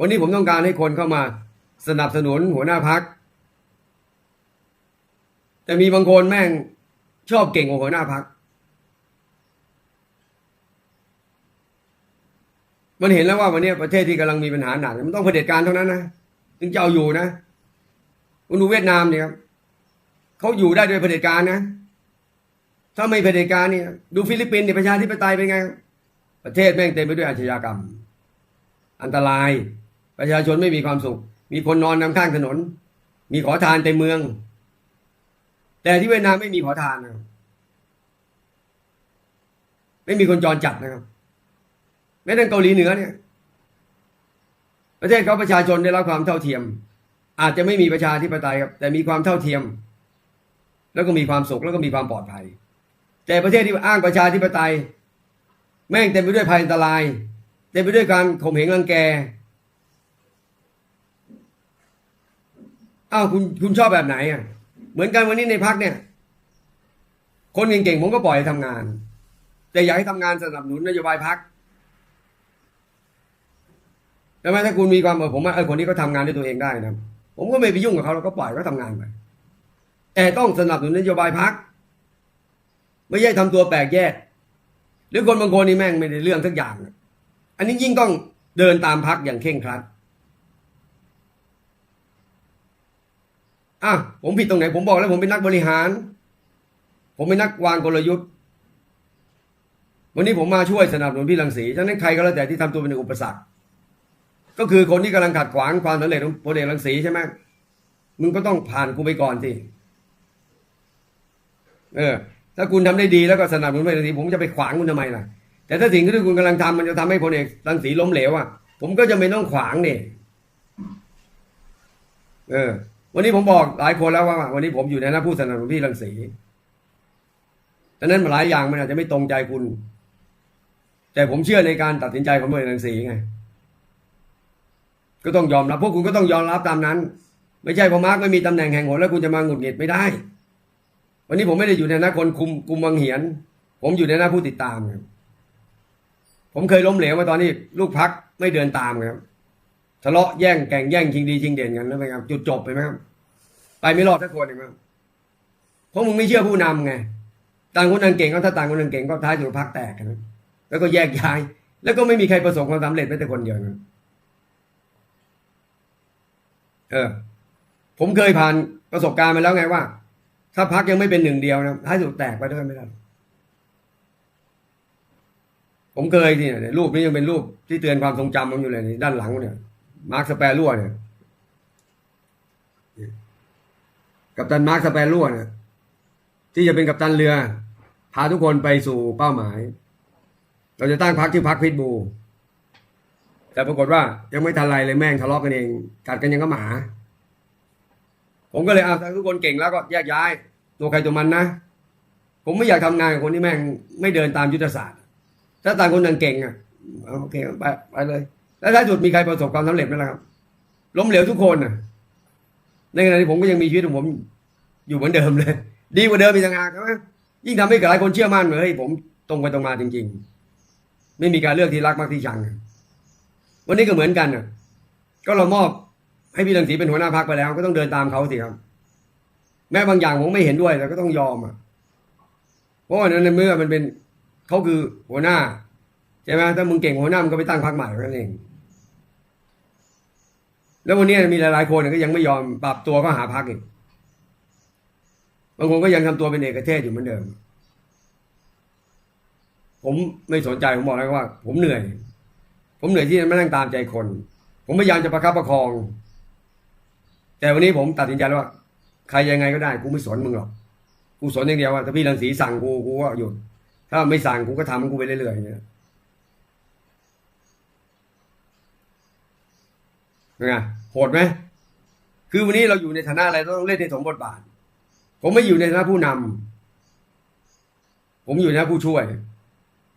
วันนี้ผมต้องการให้คนเข้ามาสนับสนุนหัวหน้าพัก แต่มีบางคนแม่งชอบเก่งกว่าหัวหน้าพัก มันเห็นแล้วว่าวันนี้ประเทศที่กำลังมีปัญหาหนักมันต้องเผด็จการเท่านั้นนะถึงจะเอาอยู่นะคุณดูเวียดนามเนี่ยครับเขาอยู่ได้โดยเผด็จการนะ ถ้าไม่เผด็จการเนี่ย ดูฟิลิปปินส์เนี่ยประชาธิปไตยเป็นไง ประเทศแม่งเต็มไปด้วยอาชญากรรม อันตราย ประชาชนไม่มีความสุข มีคนนอนนำข้างถนน มีขอทานเต็มเมือง แต่ที่เวียดนามไม่มีขอทานนะครับไม่มีคนจรจัดนะครับแม้แต่เกาหลีเหนือเนี่ย ประเทศเขาประชาชนได้รับความเท่าเทียม อาจจะไม่มีประชาธิปไตยครับ แต่มีความเท่าเทียม แล้วก็มีความสุขแล้วก็มีความปลอดภัย แต่ประเทศที่อ้างประชาธิปไตย แม่งเต็มไปด้วยภัยอันตรายเต็มไปด้วยการข่มเหงรังแก อ้าวคุณคุณชอบแบบไหนอะเหมือนกันวันนี้ในพักเนี่ย คนเก่งๆผมก็ปล่อยให้ทำงาน แต่อยากให้ทำงานสนับสนุนนโยบายพักแต่ว่าถ้าคุณมีความเออผมว่าเออคนนี้ก็ทำงานด้วยตัวเองได้นะผมก็ไม่ไปยุ่งกับเขาเราก็ปล่อยเขาทำงานไปแต่ต้องสนับสนุนนโยบายพักไม่ใช่ทำตัวแปลกแยกหรือคนบางคนนี่แม่งไม่ได้เรื่องสักอย่างอะอันนี้ยิ่งต้องเดินตามพักอย่างเคร่งครัด อะผมผิดตรงไหน ผมบอกแล้วผมเป็นนักบริหาร ผมเป็นนักวางกลยุทธ์ วันนี้ผมมาช่วยสนับสนุนพี่รังสีฉะนั้นใครก็แล้วแต่ที่ทำตัวเป็นอุปสรรค ก็คือคนที่กำลังขัดขวางความสำเร็จของพลเอกรังสีใช่ไหมมึงก็ต้องผ่านกูไปก่อนสิเออ ถ้าคุณทำได้ดีแล้วก็สนับสนุนพลเอกรังสีผมจะไปขวางคุณทำไมล่ะ แต่ถ้าสิ่งที่คุณกำลังทำมันจะทำให้พลเอกรังสีล้มเหลวอะผมก็จะไม่ต้องขวางเนี่ยเออ วันนี้ผมบอกหลายคนแล้วว่า วันนี้ผมอยู่ในหน้าผู้สนับสนุนพี่รังสีดังนั้นหลายอย่างมันอาจจะไม่ตรงใจคุณ แต่ผมเชื่อในการตัดสินใจของพลเอกรังสีไง ก็ต้องยอมรับ พวกคุณก็ต้องยอมรับตามนั้น ไม่ใช่พอมาร์กไม่มีตำแหน่งแห่งหนแล้วคุณจะมาหงุดหงิดไม่ได้ วันนี้ผมไม่ได้อยู่ในหน้าคนคุมคุมวังเหียน ผมอยู่ในหน้าผู้ติดตามครับผมเคยล้มเหลวมาตอนนี้ ลูกพักไม่เดินตามครับ ทะเลาะแย่งแก่งแย่งชิงดีชิงเด่นกันแล้วไปครับจุดจบไปไหมครับไปไม่รอดสักคนเองครับเพราะมึงไม่เชื่อผู้นำไงต่างคนต่างเก่งก็ถ้าต่างคนต่างเก่งก็ท้ายสุดพักแตกกันแล้วก็แยกย้าย แล้วก็ไม่มีใครประสบความสำเร็จแม้แต่คนเดียวนะเออ ผมเคยผ่านประสบการณ์มาแล้วไงว่า ถ้าพักยังไม่เป็นหนึ่งเดียวนะท้ายสุดแตกไปด้วยไม่ได้ผมเคยที่เนี่ยรูปนี้ยังเป็นรูปที่เตือนความทรงจำผมอยู่เลยนี่ด้านหลังเนี่ย มาร์คสเปรั่วเนี่ยกับตันมาร์คสเปรั่วเนี่ยที่จะเป็นกัปตันเรือ พาทุกคนไปสู่เป้าหมาย เราจะตั้งพักที่พักพิษบู แต่ปรากฏว่ายังไม่ทันไรเลยแม่งทะเลาะกันเองกัดกันยังก็หมา ผมก็เลยเอาถ้าทุกคนเก่งแล้วก็แยกย้าย ตัวใครตัวมันนะผมไม่อยากทำงานกับคนที่แม่งไม่เดินตามยุทธศาสตร์ ถ้าต่างคนต่างเก่งอะโอเคไปไปเลย แล้วท้ายสุดมีใครประสบความสำเร็จไหมล่ะครับ ล้มเหลวทุกคนน่ะในขณะที่ผมก็ยังมีชีวิตของผม อยู่เหมือนเดิมเลย ดีกว่าเดิมอีกต่างหากใช่ไหมยิ่งทำให้หลายคนเชื่อมั่นเลยเฮ้ยผมตรงไปตรงมาจริง ๆ ไม่มีการเลือกที่รักมากที่ชัง วันนี้ก็เหมือนกันน่ะก็เรามอบให้พี่รังสีเป็นหัวหน้าพักไปแล้ว ก็ต้องเดินตามเขาสิครับ แม้บางอย่างผมไม่เห็นด้วยแต่ก็ต้องยอมอะเพราะว่าในเมื่อมันเป็นเขาคือหัวหน้าใช่ไหมถ้ามึงเก่งหัวหน้ามึงก็ไปตั้งพักใหม่นั่นเอง แล้ววันนี้มีหลายๆคนก็ยังไม่ยอมปรับตัวก็หาพักอีกบางคนก็ยังทำตัวเป็นเอกเทศอยู่เหมือนเดิม ผมไม่สนใจผมบอกแล้วว่า ผมเหนื่อย ผมเหนื่อยที่จะมานั่งตามใจคน ผมพยายามจะประคับประคอง แต่วันนี้ผมตัดสินใจแล้วว่า ใครยังไงก็ได้ กูไม่สนมึงหรอก กูสนอย่างเดียวว่าถ้าพี่รังสีสั่งกูกูก็หยุด ถ้าไม่สั่งกูก็ทำกูไปเรื่อยๆอย่างเงี้ย เป็นไงโหดไหมคือวันนี้เราอยู่ในฐานะอะไรต้องเล่นในสมบทบาท ผมไม่อยู่ในฐานะผู้นำผมอยู่ในฐานะผู้ช่วย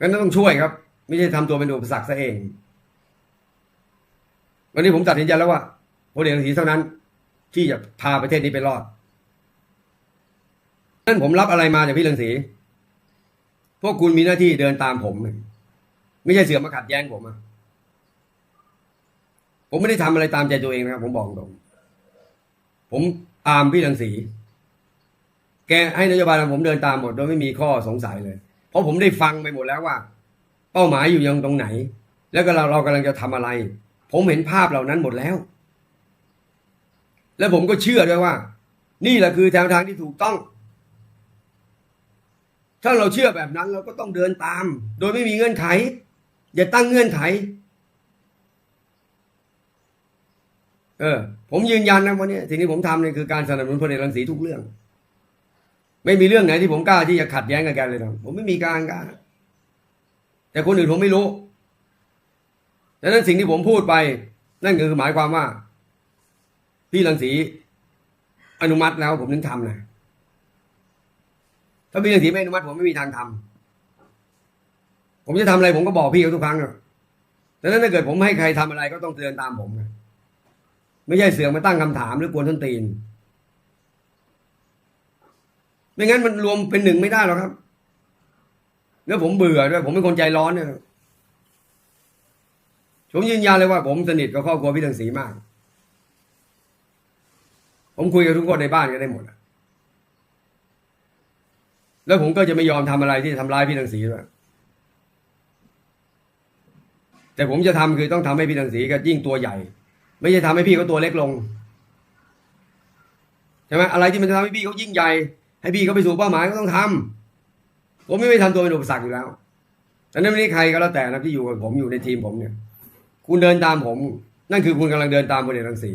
งั้นต้องช่วยครับ ไม่ใช่ทำตัวเป็นอุปสรรคซะเอง วันนี้ผมตัดสินใจแล้วว่าพลเอกรังสีเท่านั้น ที่จะพาประเทศนี้ไปรอดนั้นผมรับอะไรมาจากพี่รังสีพวกคุณมีหน้าที่เดินตามผม ไม่ใช่เสือมาขัดแย้งผมอะ ผมไม่ได้ทำอะไรตามใจตัวเองนะครับ ผมบอกตรง ผมตามพี่รังสี แกให้นโยบายผมเดินตามหมดโดยไม่มีข้อสงสัยเลย เพราะผมได้ฟังไปหมดแล้วว่า เป้าหมายอยู่ยังตรงไหน แล้วก็เราเรากำลังจะทำอะไร ผมเห็นภาพเหล่านั้นหมดแล้ว และผมก็เชื่อด้วยว่า นี่แหละคือแนวทางที่ถูกต้อง ถ้าเราเชื่อแบบนั้นเราก็ต้องเดินตาม โดยไม่มีเงื่อนไข อย่าตั้งเงื่อนไข เออ ผมยืนยันนะวันนี้สิ่งที่ผมทำเนี่ยคือการสนับสนุนพลเอกรังสีทุกเรื่อง ไม่มีเรื่องไหนที่ผมกล้าที่จะขัดแย้งกับแกเลยนะผมไม่มีการกล้า แต่คนอื่นผมไม่รู้ดังนั้นสิ่งที่ผมพูดไป นั่นก็คือหมายความว่า พี่รังสีอนุมัติแล้ว ผมถึงทำนะถ้าพี่รังสีไม่อนุมัติ ผมไม่มีทางทำผมจะทำอะไรผมก็บอกพี่เขาทุกครั้งอะดังนั้นถ้าเกิดผมให้ใครทำอะไรก็ต้องเตือนตามผมนะ ไม่ใช่เสือกมาตั้งคำถามหรือกวนท้นตีน ไม่งั้นมันรวมเป็นหนึ่งไม่ได้หรอกครับ แล้วผมเบื่อด้วย ผมเป็นคนใจร้อนเนี่ยผมยืนยันเลยว่า ผมสนิทกับครอบครัวพี่ตังสีมาก ผมคุยกับทุกคนในบ้านก็ได้หมด แล้วผมก็จะไม่ยอมทำอะไรที่ทำร้ายพี่ตังสีด้วยแต่ผมจะทำคือต้องทำให้พี่ตังสีก็ยิ่งตัวใหญ่ ไม่ใช่ทำให้พี่เขาตัวเล็กลงใช่ไหมอะไรที่มันจะทำให้พี่เขายิ่งใหญ่ ให้พี่เขาไปสู่เป้าหมายก็ต้องทำผมไม่ไม่ทำตัวเป็นอุปสรรคอยู่แล้วแต่นั้นไม่ใครก็แล้วแต่นะที่อยู่กับผมอยู่ในทีมผมเนี่ย คุณเดินตามผม นั่นคือคุณกำลังเดินตามพลเอกรังสี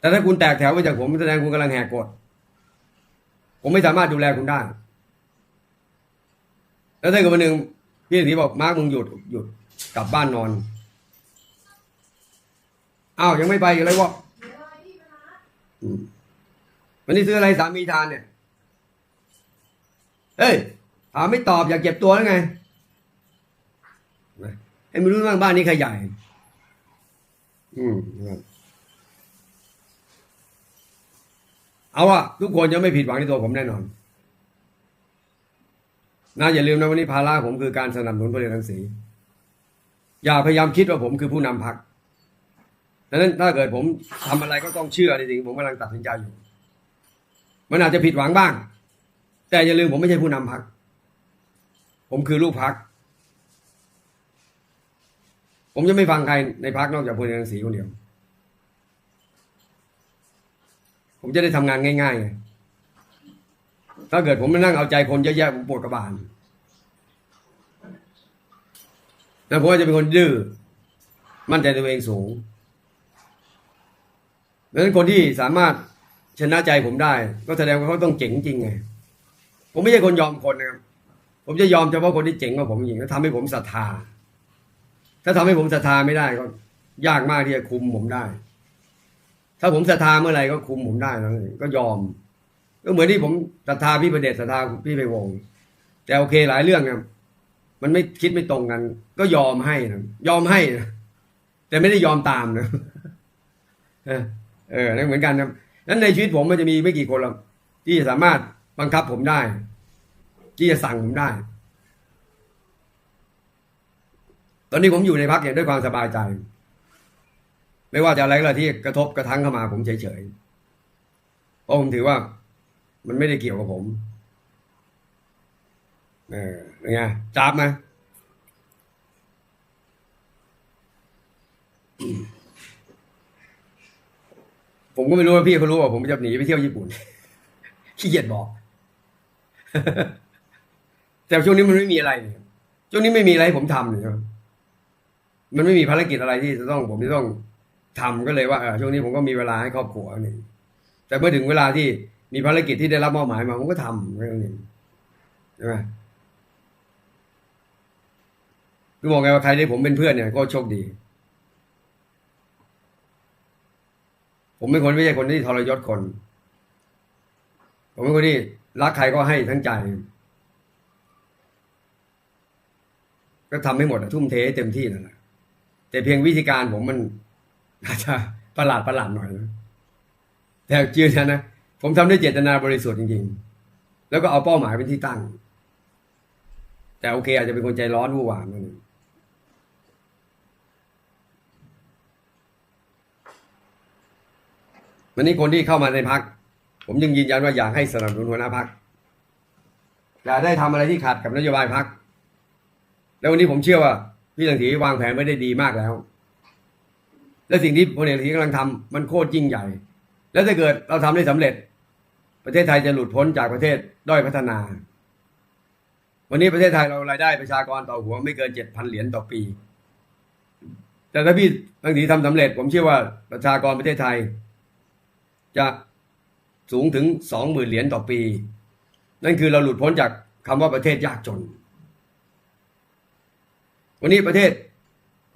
แต่ถ้าคุณแตกแถวไปจากผมแสดงคุณกำลังแหกกฎผมไม่สามารถดูแลคุณได้ แล้วถ้าเกิดวันหนึ่งพี่สีบอกมาร์กมึงหยุดหยุดกลับบ้านนอน อ้าวยังไม่ไปอีกเลยวะวันนี้ซื้ออะไรสามีทานเนี่ย เฮ้ยถามไม่ตอบอยากเก็บตัวแล้วไงไอ้ไม่รู้บ้างบ้านนี้ใครใหญ่ อืมเอาอะทุกคนจะไม่ผิดหวังในตัวผมแน่นอนนะอย่าลืมนะวันนี้ภาระผมคือการสนับสนุนพลเอกรังสีอย่าพยายามคิดว่าผมคือผู้นำพรรค ดังนั้นถ้าเกิดผมทำอะไรก็ต้องเชื่อในสิ่งผมกำลังตัดสินใจอยู่ มันอาจจะผิดหวังบ้าง แต่อย่าลืมผมไม่ใช่ผู้นำพรรคผมคือลูกพรรคผมจะไม่ฟังใครในพรรคนอกจากพลเอกรังสีคนเดียว ผมจะได้ทำงานง่ายๆ ถ้าเกิดผมมานั่งเอาใจคนเยอะแยะผมปวดกระบาลแล้วผมก็จะเป็นคนดื้อมั่นใจตัวเองสูง ดังนั้นคนที่สามารถชนะใจผมได้ ก็แสดงว่าเขาต้องเจ๋งจริงไง ผมไม่ใช่คนยอมคนนะครับ ผมจะยอมเฉพาะคนที่เจ๋งกว่าผมจริงแล้วทำให้ผมศรัทธา ถ้าทำให้ผมศรัทธาไม่ได้ก็ยากมากที่จะคุมผมได้ ถ้าผมศรัทธาเมื่อไหร่ก็คุมผมได้แล้วก็ยอม ก็เหมือนที่ผมศรัทธาพี่ประเดชศรัทธาพี่ไปวง แต่โอเคหลายเรื่องเนี่ยมันไม่คิดไม่ตรงกัน ก็ยอมให้นะยอมให้นะแต่ไม่ได้ยอมตามนะ เออนั่นเหมือนกันนะนั้นในชีวิตผมมันจะมีไม่กี่คนหรอกที่จะสามารถบังคับผมได้ ที่จะสั่งผมได้ ตอนนี้ผมอยู่ในพักอย่างด้วยความสบายใจ ไม่ว่าจะอะไรก็แล้วที่กระทบกระทั่งเข้ามา ผมเฉยๆเพราะผมถือว่ามันไม่ได้เกี่ยวกับผม เออไงจับไหม ผมก็ไม่รู้ว่าพี่เขารู้ว่าผมจะหนีไปเที่ยวญี่ปุ่นขี้เกียจบอก แต่ช่วงนี้มันไม่มีอะไรเนี่ยช่วงนี้ไม่มีอะไรให้ผมทำเนี่ยมันไม่มีภารกิจอะไรที่จะต้อง ผมที่ต้องทำก็เลยว่าเออช่วงนี้ผมก็มีเวลาให้ครอบครัวนี่แต่เมื่อถึงเวลาที่มีภารกิจที่ได้รับมอบหมายมาผมก็ทำแค่นั้นเองใช่ไหมคือบอกไงว่าใครที่ผมเป็นเพื่อนเนี่ยก็โชคดี ผมเป็นคนไม่ใช่คนที่ทรยศคน ผมเป็นคนที่รักใครก็ให้ทั้งใจ ก็ทำให้หมดทุ่มเทให้เต็มที่นั่นแหละแต่เพียงวิธีการผมมันอาจจะประหลาดประหลาดหน่อยนะแต่ยืนยันนะผมทำด้วยเจตนาบริสุทธิ์จริง ๆ แล้วก็เอาเป้าหมายเป็นที่ตั้ง แต่โอเค อาจจะเป็นคนใจร้อนวู่วามนั่นเอง วันนี้คนที่เข้ามาในพัก ผมยังยืนยันว่าอยากให้สนับสนุนหัวหน้าพักอย่าได้ทำอะไรที่ขัดกับนโยบายพัก แล้ววันนี้ผมเชื่อว่าพี่สังสีวางแผนไม่ได้ดีมากแล้ว และสิ่งที่พลเอกประยุทธ์กำลังทำมันโคตรยิ่งใหญ่ แล้วถ้าเกิดเราทำได้สำเร็จ ประเทศไทยจะหลุดพ้นจากประเทศด้อยพัฒนา วันนี้ประเทศไทยเรารายได้ประชากรต่อหัวไม่เกินเจ็ดพันเหรียญต่อปี แต่ถ้าพี่บางทีทำสำเร็จ ผมเชื่อว่าประชากรประเทศไทย จะสูงถึงสองหมื่นเหรียญต่อปี นั่นคือเราหลุดพ้นจากคำว่าประเทศยากจน วันนี้ประเทศ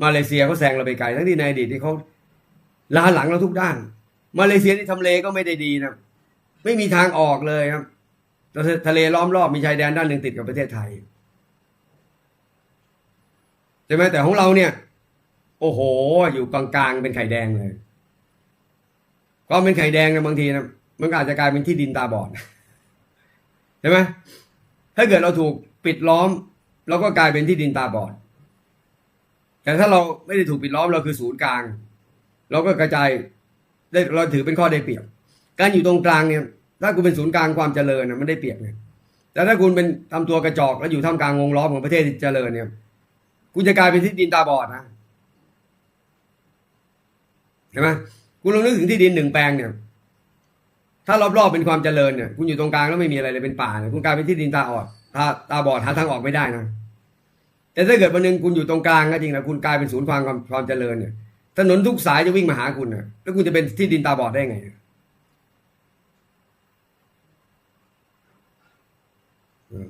มาเลเซียเขาแซงเราไปไกล ทั้งที่ในอดีตที่เขาล้าหลังเราทุกด้าน มาเลเซียที่ทำเลก็ไม่ได้ดีนะไม่มีทางออกเลยครับทะเลล้อมรอบมีชายแดนด้านหนึ่งติดกับประเทศไทยใช่ไหมแต่ของเราเนี่ย โอ้โห อยู่กลางๆเป็นไข่แดงเลย ความเป็นไข่แดงเนี่ยบางทีนะมันอาจจะกลายเป็นที่ดินตาบอดใช่ไหมถ้าเกิดเราถูกปิดล้อมเราก็กลายเป็นที่ดินตาบอด แต่ถ้าเราไม่ได้ถูกปิดล้อมเราคือศูนย์กลาง เราก็กระจายได้เราถือเป็นข้อได้เปรียบ การอยู่ตรงกลางเนี่ย ถ้าคุณเป็นศูนย์กลางความเจริญนะมันได้เปรียบไงแต่ถ้าคุณเป็นทำตัวกระจอกแล้วอยู่ท่ามกลางวงล้อมของประเทศเจริญเนี่ย คุณจะกลายเป็นที่ดินตาบอดนะเห็นไหม คุณลองนึกถึงที่ดินหนึ่งแปลงเนี่ย ถ้ารอบๆเป็นความเจริญเนี่ยคุณอยู่ตรงกลางแล้วไม่มีอะไรเลยเป็นป่าเนี่ยคุณกลายเป็นที่ดินตาออดตาตาบอดหาทางออกไม่ได้นะแต่ถ้าเกิดวันหนึ่งคุณอยู่ตรงกลางก็จริงนะคุณกลายเป็นศูนย์ความความความเจริญเนี่ยถนนทุกสายจะวิ่งมาหาคุณนะแล้วคุณจะเป็นที่ดินตาบอดได้ไงอืม